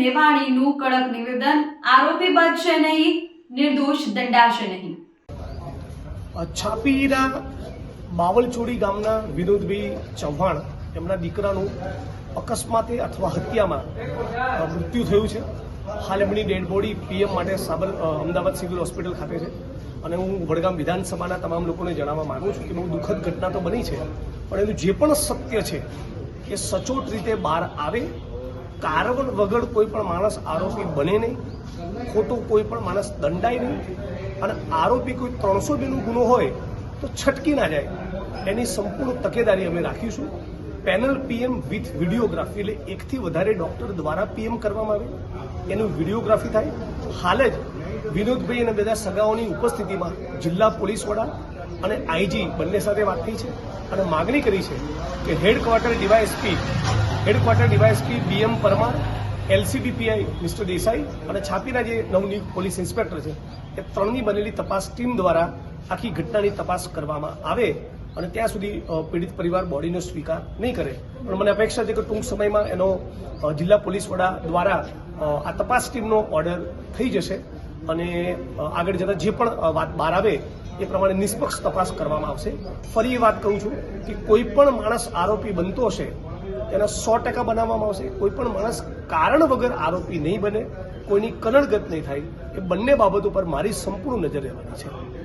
મેવાણીનું કડક નિવેદન આરોપી બચશે નહીં, નિર્દોષ દંડાશે નહીં. છાપીરા માવલચોડી ગામના વિનોદભાઈ ચૌહાણ એમના દીકરાનું અકસ્માતે અથવા હત્યામાં મૃત્યુ થયું છે. હાલ એમની ડેડ બોડી પીએમ માટે સાબર અમદાવાદ સિવિલ હોસ્પિટલ ખાતે છે. અને હું વડગામ વિધાનસભાના તમામ લોકોને જણાવવા માગું છું કે બહુ દુઃખદ ઘટના તો બની છે, પણ એનું જે પણ સત્ય છે, એ સચોટ રીતે બહાર આવે કારણ વગર કોઈ પણ માણસ આરોપી બને નહીં, ખોટો કોઈ પણ માણસ દંડાય નહીં, અને આરોપી કોઈ ત્રણસો બેનો ગુનો હોય તો છટકી ના જાય. એની સંપૂર્ણ તકેદારી અમે રાખીશું. પેનલ પીએમ વિથ વિડીયોગ્રાફી, એટલે એકથી વધારે ડોક્ટર દ્વારા પીએમ કરવામાં આવે. એનું વિડીયોગ્રાફી થાય. હાલ જ વિનોદભાઈ અને બધા સગાઓની ઉપસ્થિતિમાં જિલ્લા પોલીસ વડા અને આઈજી બંને સાથે વાત થઈ છે અને માગણી કરી છે કે headquarter DYSP headquarter DYSP BM Parmar LCDPI mister Desai અને છાપીના જે નવનિયુક્ત પોલીસ ઇન્સ્પેક્ટર છે એ ત્રણની બનેલી તપાસ ટીમ દ્વારા આખી ઘટનાની તપાસ કરવામાં આવે અને ત્યાં સુધી પીડિત પરિવાર બોડીનો સ્વીકાર નહીં કરે પણ મને અપેક્ષા છે કે ટૂંક સમયમાં એનો જિલ્લા પોલીસ વડા દ્વારા આ તપાસ ટીમનો ઓર્ડર થઈ જશે અને આગળ જતાં જે પણ વાત બહાર આવે એ પ્રમાણે નિષ્પક્ષ તપાસ કરવામાં આવશે ફરી એ વાત કહું છું કે કોઈ પણ માણસ આરોપી બનતો હશે એના સો ટકા બનાવવામાં આવશે. કોઈ પણ માણસ કારણ વગર આરોપી નહીં બને, કોઈની કનડગત નહીં થાય, એ બંને બાબતો પર મારી સંપૂર્ણ નજર રહેવાની છે.